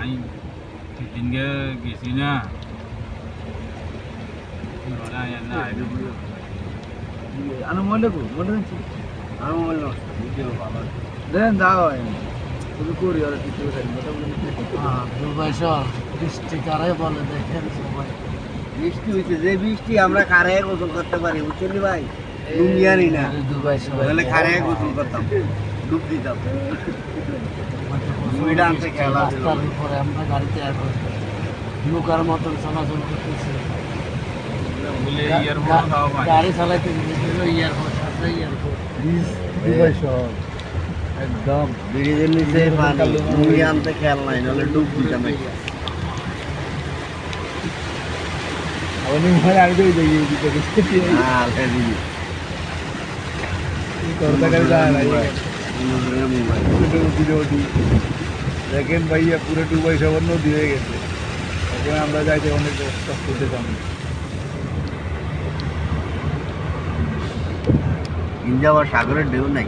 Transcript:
নাই সেদিনকে গেছি না না আনো মনে কো মনে আছে ভিডিও ভালো দেন দাও তুমি করি আর কিছু করি শহর বৃষ্টি কারাই বলে দেখেন সবাই বৃষ্টি হয়েছে যে বৃষ্টি আমরা খারে গোসল করতে পারি বুঝলি ভাই দুনিয়ারই না দুবাই শহর তাহলে খারে গোসল করতাম ডুব দিতাম। রাস্তার উপরে আমরা গাড়িতে এখন নৌকার মতন চলাচল করতেছি। গাড়ি চালাইতে গেছিল ইয়ারপোর্ট সাথে ইয়ারপোর্ট একদম। ব্রিজের নিচে পানি মুড়ি আনতে খেয়াল নাই নাহলে ডুব দিতাম তো দেখি হ্যাঁ করতে নদী দেখেন ভাইয়া পুরো দুবাই শহর নদী হয়ে গেছে। এখন আমরা যাইতে অনেক কষ্ট পেতাম ইন্ডিয়া আবার সাগরের ঢেউ নাই।